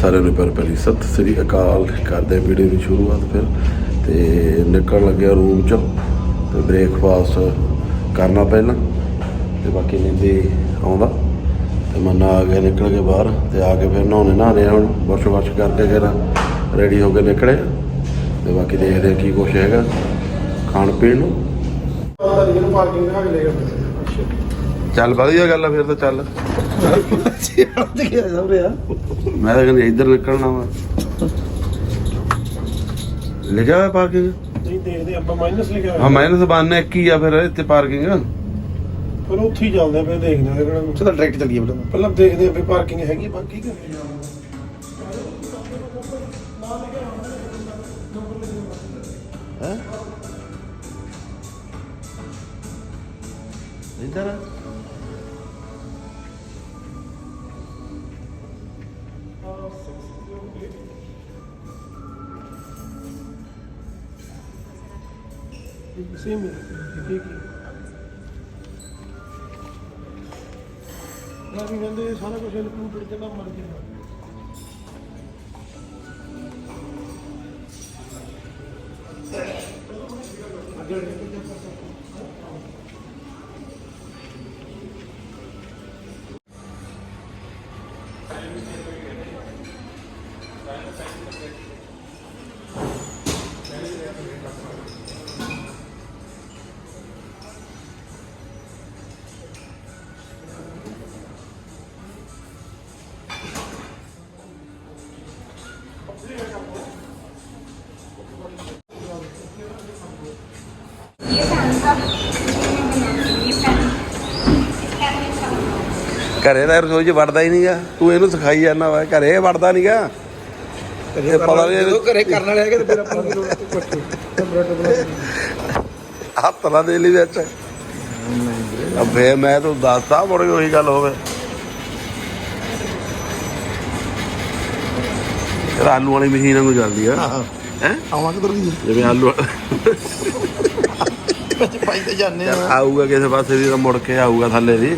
ਸਾਰਿਆਂ ਨੂੰ ਪਿਆਰ ਭਰੀ ਸਤਿ ਸ੍ਰੀ ਅਕਾਲ। ਕਰਦੇ ਹਾਂ ਵੀਡੀਓ ਦੀ ਸ਼ੁਰੂਆਤ ਫਿਰ ਤੇ ਨਿਕਲਣ ਲੱਗਿਆ ਰੂਮ ਚੋਂ ਤੇ ਬ੍ਰੇਕਫਾਸਟ ਕਰਨਾ ਪਹਿਲਾਂ ਤੇ ਬਾਕੀ ਨਿੰਦੀ ਆਉਂਦਾ ਤੇ ਮੰਨਾ ਆ ਗਿਆ ਨਿਕਲ ਕੇ ਬਾਹਰ ਤੇ ਆ ਕੇ ਫਿਰ ਨਹਾਉਣੇ, ਨਹਾਣੇ ਹੁਣ ਬਰਸ਼ ਬਰਸ਼ ਕਰਕੇ ਫਿਰ ਰੈਡੀ ਹੋ ਕੇ ਨਿਕਲੇ ਤੇ ਬਾਕੀ ਦੇਖਦੇ ਕੀ ਕੁਛ ਹੈਗਾ ਖਾਣ ਪੀਣ ਨੂੰ। ਪਾਰਕਿੰਗ ਦਿਖਾ ਲੈ ਗਿਆ ਚੱਲ ਵਧੀਆ ਗੱਲ ਆ ਫਿਰ ਤਾਂ ਚੱਲ। ਅੱਛਾ ਤੇ ਕੀ ਸਭ ਰਿਹਾ ਮੈਂ ਤਾਂ ਕਹਿੰਦੀ ਇੱਧਰ ਨਿਕਲਣਾ ਵਾ। ਲਿਖਿਆ ਹੋਇਆ ਪਾਰਕਿੰਗ ਨਹੀਂ ਦੇਖਦੇ ਆਪਾਂ ਮਾਈਨਸ ਲਿਖਿਆ ਹਾਂ ਮਾਈਨਸ ਬੰਨ ਇੱਕ ਹੀ ਆ ਫਿਰ ਇੱਥੇ ਪਾਰਕਿੰਗ ਪਰ ਉੱਥੇ ਹੀ ਚੱਲਦੇ ਆ ਫਿਰ ਦੇਖਦੇ ਆ ਕਿਹੜਾ ਚਲੋ ਡਾਇਰੈਕਟ ਚੱਲੀਏ ਬਲੋ ਪਹਿਲਾਂ ਦੇਖਦੇ ਆ ਵੀ ਪਾਰਕਿੰਗ ਹੈਗੀ ਆ, ਬਾਕੀ ਕਿ ਹੈ? ਇੱਧਰ ਆ। ਸੇਮ ਹੈ ਠੀਕ ਹੈ ਨਾ ਵੀ ਕਹਿੰਦੇ ਇਹ ਸਾਰਾ ਕੁਝ ਇਨਕਲੂਡਡ ਜਿੰਨਾ ਮਰਜ਼ੀ ਹੈ ये ਘਰੇ ਤਾਂ ਰਸੋਈ 'ਚ ਵੜਦਾ ਹੀ ਨਹੀਂਗਾ। ਤੂੰ ਇਹਨੂੰ ਸਿਖਾਈ ਜਾਂਦਾ ਵਾ ਘਰੇ ਵੜਦਾ ਨਹੀਂਗਾ। ਇਹ ਪਤਾ ਨਹੀਂ ਜਦੋਂ ਘਰੇ ਕਰਨ ਵਾਲੇ ਹੈਗੇ ਤੇ ਫਿਰ ਆਪਾਂ ਨੂੰ ਹੱਥ ਲਾ ਦੇ ਲਈ ਵਿੱਚ। ਅਬੇ ਮੈਂ ਤੂੰ ਦੱਸਦਾ ਮੁੜ ਕੇ ਉਹੀ ਗੱਲ ਹੋਵੇ। ਆਲੂ ਵਾਲੀ ਮਸ਼ੀਨ ਵਾਂਗੂ ਚੱਲਦੀ ਆ। ਹੈ? ਆਵਾਂਗੇ ਤੁਰ ਗਈ? ਜਿਵੇਂ ਆਲੂ ਵਿੱਚ ਪਾਈ ਤੇ ਜਾਂਦੇ ਆ। ਆਊਗਾ ਕਿਸੇ ਪਾਸੇ ਦੀ ਤਾਂ ਮੁੜ ਕੇ ਆਊਗਾ ਥੱਲੇ ਦੀ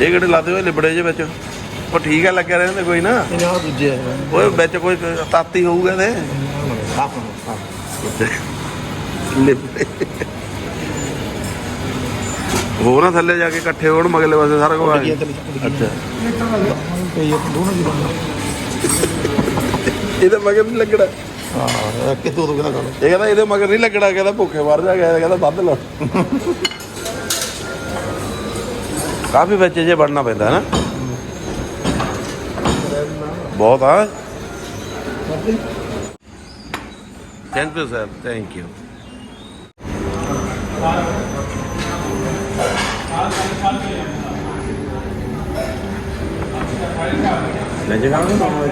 ਇਹ ਕਿਹੜੇ ਲਾਦੇ ਹੋਏ ਲਿਬੜੇ ਜੇ ਵਿੱਚ? ਉਹ ਠੀਕ ਆ ਲੱਗਿਆ ਰਹਿੰਦੇ ਕੋਈ ਨਾ? ਦੂਜੇ ਓਏ ਵਿੱਚ ਕੋਈ ਤਾਤੀ ਹੋਊਗਾ ਤੇ? ਸਾਫ਼ ਲਿਬੜੇ। ਹੋਰ ਨਾ ਥੱਲੇ ਜਾ ਕੇ ਇਕੱਠੇ ਹੋਣ ਮਗਲੇ ਪਾਸੇ ਸਾਰਾ ਕੁਝ ਆ ਅੱਛਾ। ਦੋਨੋਂ ਜੀ ਇਹਦੇ ਮਗਰ ਨਹੀਂ ਲੱਗਣਾ। ਹਾਂ ਕਿ ਤੂੰ ਕਿਹਦਾ ਗੱਲ। ਇਹ ਕਹਿੰਦਾ ਇਹਦੇ ਮਗਰ ਨਹੀਂ ਲੱਗਣਾ ਕਹਿੰਦਾ ਭੁੱਖੇ ਮਰ ਜਾ ਗਿਆ ਕਹਿੰਦਾ ਵੱਧ ਲਓ। ਕਾਫੀ ਬੱਚੇ ਜੇ ਬਣਨਾ ਪੈਂਦਾ ਹੈ ਨਾ ਬਹੁਤ ਆ thank you sir thank you ਲੈ ਜੇ ਖਾਣਾ ਨਾ ਹੋਵੇ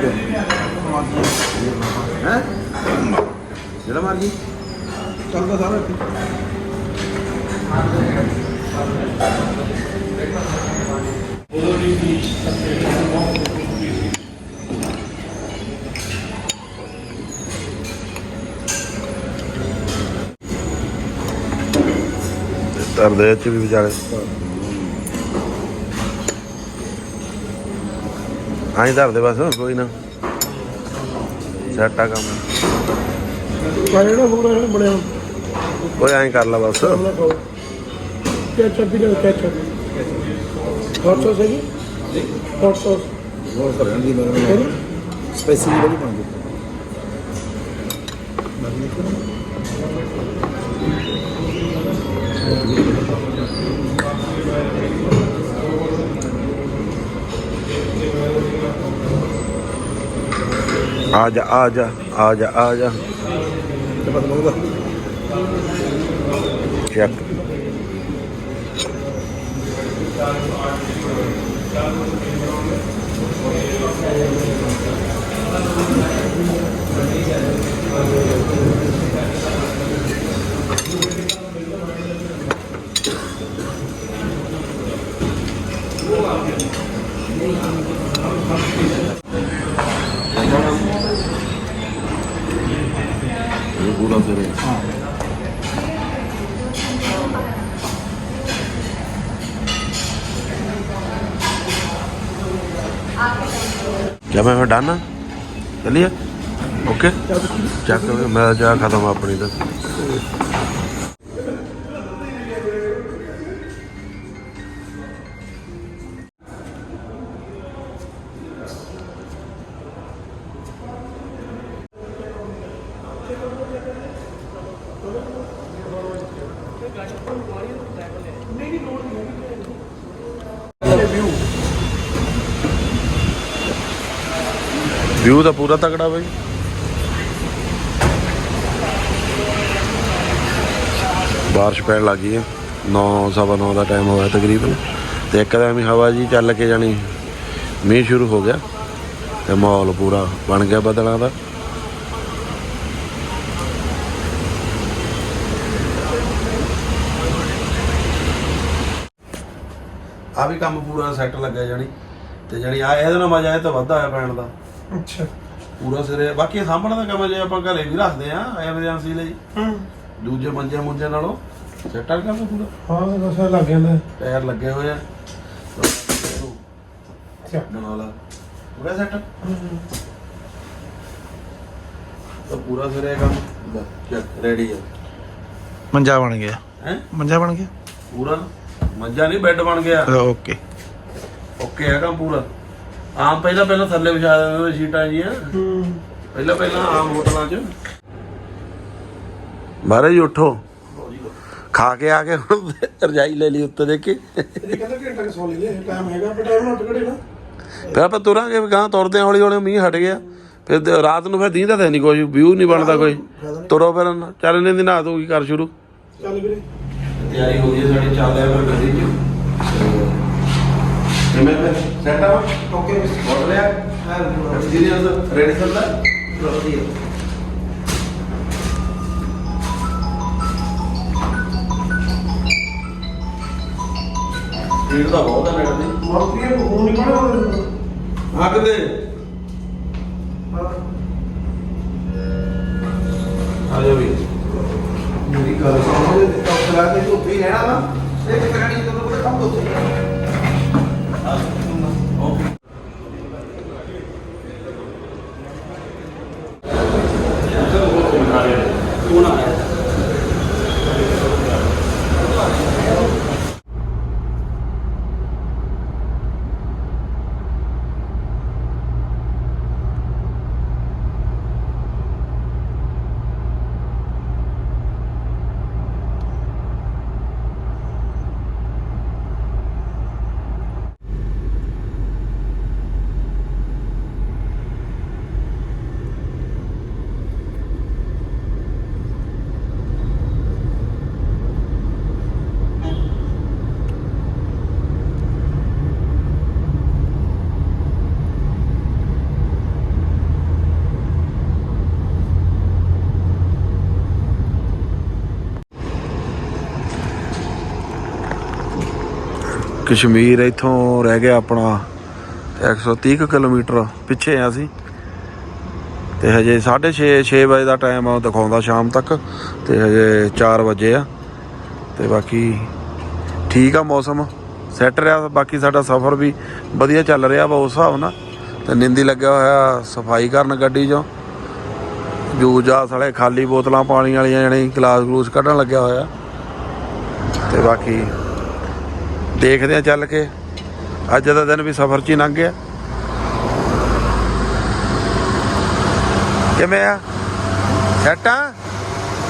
ਹੈ ਜਿਹੜਾ ਮਰਜ਼ੀ ਚੱਲਦਾ ਸਾਰਾ ਇੱਥੇ। ਤਰਦੇ ਚ ਵੀ ਵਿਚਾਰੇ ਆਈ ਧਰਦੇ ਬਸ ਕੋਈ ਨਾ ਸੈਟਾ ਕੰਮ ਪਰ ਜਿਹੜਾ ਹੋਰ ਹੈ ਬਣਿਆ ਕੋਈ ਐਂ ਖਾਓ ਕੈਚਅਪ ਵੀ ਲੈ ਕੈਚਅਪ ਹੌਟ ਸੌਸ ਹੈਗੀ? ਹੌਟ ਸੌਸ ਹੋਰ ਕਰ ਰਹਿਣ ਦੀ ਹੈਗੀ ਸਪੈਸ਼ਲੀ ਵਾਲੀ ਬਣ ਆ ਜਾ ਆ ਜਾ ਆ ਜਾ ਆ ਜਾ ਤੇ ਪਤਾ ਲੱਗਦਾ ਚੈੱਕ ਇਹ ਪੂਰਾ ਤੇਰੇ ਲੈ ਮੈਂ ਡਨ ਚੱਲੀਏ? ਓਕੇ ਚੱਕ ਮੈਂ ਜਾ ਖਤਮ ਆਪਣੀ ਤਾਂ। ਵਿਊ ਤਾਂ ਪੂਰਾ ਤਕੜਾ ਬਾਈ। ਬਾਰਿਸ਼ ਪੈਣ ਲੱਗੀ ਹੈ। 9 ਸਵਾ 9 ਦਾ ਟਾਈਮ ਹੋਇਆ ਤਕਰੀਬਨ। ਤੇ ਇੱਕਦਮ ਹੀ ਹਵਾ ਜੀ ਚੱਲ ਕੇ ਜਾਣੀ, ਮੀਂਹ ਸ਼ੁਰੂ ਹੋ ਗਿਆ। ਤੇ ਮਾਹੌਲ ਪੂਰਾ ਬਣ ਗਿਆ ਬੱਦਲਾਂ ਦਾ। ਆ ਵੀ ਕੰਮ ਪੂਰਾ ਸੈੱਟ ਲੱਗਿਆ ਜਾਣੀ। ਤੇ ਜਾਣੀ ਆ ਇਹਦੇ ਨਾਲ ਮਜ਼ਾ ਇਹ ਤਾਂ ਵੱਧਾ ਆਇਆ ਪੈਣ ਦਾ। ਅੱਛਾ। ਪੂਰਾ ਸਿਰੇ ਬਾਕੀ ਸਾਂਭਣ ਦਾ ਕੰਮ ਜੇ ਆਪਾਂ ਘਰੇ ਵੀ ਰੱਖਦੇ ਆ ਐਮਰਜੈਂਸੀ ਲਈ। ਹੂੰ। ਦੂਜੇ ਮੰਜੇ ਮੁੰਜੇ ਨਾਲੋਂ ਸੈਟਲ ਕੰਮ ਪੂਰਾ। ਹਾਂ ਦੱਸਿਆ ਲੱਗ ਜਾਂਦਾ। ਟਾਇਰ ਲੱਗੇ ਹੋਏ ਆ। ਅੱਛਾ। ਬਣਾ ਲਾ ਪੂਰਾ ਸੈਟ? ਤਾਂ ਪੂਰਾ ਸਿਰੇ ਕੰਮ। ਚੱਕ ਰੈਡੀ ਆ। ਮੰਜਾ ਬਣ ਗਿਆ। ਹੈ? ਮੰਜਾ ਬਣ ਗਿਆ? ਪੂਰਾ ਮੰਜਾ ਨਹੀਂ ਬੈੱਡ ਬਣ ਗਿਆ। ਓਕੇ। ਓਕੇ ਕੰਮ ਪੂਰਾ। ਆਮ ਪਹਿਲਾਂ ਪਹਿਲਾਂ ਥੱਲੇ ਵਿਛਾ ਦਿੰਦੇ ਹੁੰਦੇ ਸ਼ੀਟਾਂ ਜੀਆਂ। ਹੂੰ ਪਹਿਲਾਂ ਪਹਿਲਾਂ ਆਮ ਹੋਟਲਾਂ 'ਚ। ਮਹਾਰਾਜ ਜੀ ਉੱਠੋ। ਖਾ ਕੇ ਆ ਕੇ ਹੁਣ ਰਜਾਈ ਲੈ ਲਈ ਉੱਤੇ ਦੇਖ ਕੇ। ਇਹ ਕਹਿੰਦਾ ਘੰਟਾ ਕਿ ਸੌ ਲੈ ਲੈ ਟਾਈਮ ਹੈਗਾ ਪਰ ਟਾਈਮ ਨਾਲ ਟਕੜੇ ਨਾ। ਫਿਰ ਆਪਾਂ ਤੁਰਾਂਗੇ ਗਾਂ ਤੁਰਦੇ ਹੌਲੀ ਹੌਲੀ ਮੀਂਹ ਹਟ ਗਿਆ। ਫਿਰ ਤੇ ਰਾਤ ਨੂੰ ਫਿਰ ਦੀਂਦਾ ਤਾਂ ਨਹੀਂ ਕੋਈ ਵਿਊ ਨਹੀਂ ਬਣਦਾ ਕੋਈ। ਤੁਰੋ ਫਿਰ ਚੱਲ ਨੇ ਦੀ ਨਹਾ ਕੀ ਕਰ ਸ਼ੁਰੂ। ਚੱਲ ਵੀਰੇ। ਤਿਆਰੀ ਹੋ ਗਈ ਹੈ ਸਾਡੀ ਚੱਲਦੇ ਆ ਫਿਰ ਗੱਡੀ 'ਚ। ਸੈਟ ਆ ਓਕੇ ਬੋਲ ਲਿਆ ਐਕਸਪੀਰੀਅੰਸ ਰੈਡੀ ਚੱਲਦਾ ਭੀੜ ਤਾਂ ਬਹੁਤ ਹੈ ਨੇੜੇ ਦੀ। ਮਾਰੂਤੀ ਇਹ ਫੋਨ ਨਹੀਂ ਪੜਾ ਹਾਂ ਕਿਤੇ ਆ ਜਾ ਵੀ ਮੇਰੀ ਗੱਲ ਸੁਣੋ ਜੇ ਟੌਪ ਲਾ ਕੇ ਧੁੱਪੇ ਹੀ ਰਹਿਣਾ ਵਾ। ਤੇ ਕਿਤੇ ਨਹੀਂ ਜਦੋਂ ਕੋਈ ਕੰਮ ਉੱਥੇ ਕਸ਼ਮੀਰ ਇੱਥੋਂ ਰਹਿ ਗਿਆ ਆਪਣਾ 130 ਕੁ ਕਿਲੋਮੀਟਰ ਪਿੱਛੇ ਆ ਅਸੀਂ। ਤੇ ਹਜੇ 6:30 6 ਵਜੇ ਦਾ ਟਾਈਮ ਆ ਦਿਖਾਉਂਦਾ ਸ਼ਾਮ ਤੱਕ। ਤੇ ਹਜੇ 4 ਵਜੇ ਆ। ਤੇ ਬਾਕੀ ਠੀਕ ਆ ਮੌਸਮ। ਸੈੱਟ ਰਿਹਾ, ਬਾਕੀ ਸਾਡਾ ਸਫ਼ਰ ਵੀ ਵਧੀਆ ਚੱਲ ਰਿਹਾ ਵਾ ਉਸ ਹਿਸਾਬ ਨਾਲ। ਤੇ ਨਿੰਦੀ ਲੱਗਿਆ ਹੋਇਆ ਸਫ਼ਾਈ ਕਰਨ ਗੱਡੀ 'ਚੋਂ। ਜੂਜਾ ਸਾਲੇ ਖਾਲੀ ਬੋਤਲਾਂ ਪਾਣੀ ਵਾਲੀਆਂ ਜਣੇ ਗਲਾਸ ਗਲੂਸ ਕੱਢਣ ਲੱਗਿਆ ਹੋਇਆ। ਤੇ ਬਾਕੀ ਦੇਖਦੇ ਆ ਚੱਲ ਕੇ। ਅੱਜ ਦਾ ਦਿਨ ਵੀ ਸਫ਼ਰ 'ਚ ਹੀ ਲੰਘ ਗਿਆ। ਕਿਵੇਂ ਆ? ਸੈੱਟ ਆ?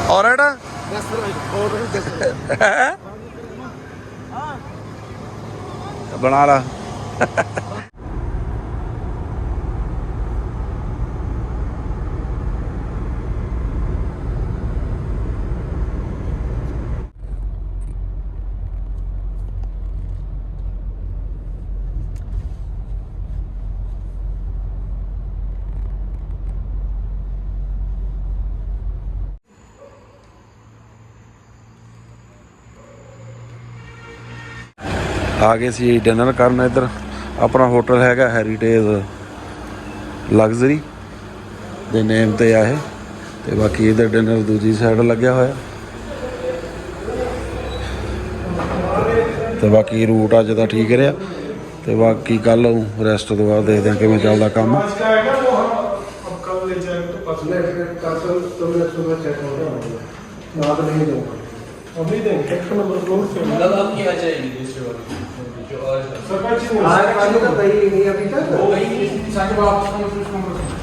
ਔਰੜ ਬਣਾ ਲਾ। ਆ ਗਏ ਸੀ ਡਿਨਰ ਕਰਨ ਇੱਧਰ। ਆਪਣਾ ਹੋਟਲ ਹੈਗਾ ਹੈਰੀਟੇਜ ਲਗਜ਼ਰੀ ਦੇ ਨੇਮ ਤੇ ਆ ਇਹ। ਤੇ ਬਾਕੀ ਇਧਰ ਡਿਨਰ ਦੂਜੀ ਸਾਈਡ ਲੱਗਿਆ ਹੋਇਆ। ਤੇ ਬਾਕੀ ਰੂਟ ਅੱਜ ਤਾਂ ਠੀਕ ਰਿਹਾ। ਤੇ ਬਾਕੀ ਕੱਲ ਨੂੰ ਰੈਸਟ ਤੋਂ ਬਾਅਦ ਦੇਖਦੇ ਹਾਂ ਕਿਵੇਂ ਚੱਲਦਾ ਕੰਮ। ਅਭੀ ਦੇਖ 1 ਨੰਬਰ ਫਲੋਰ पे दादा आपकी आ जाएगी दूसरी सर पर चीज आज वाली तो गई नहीं अभी तक वो गई इसकी सारी वापस कॉन्फ्रेंस में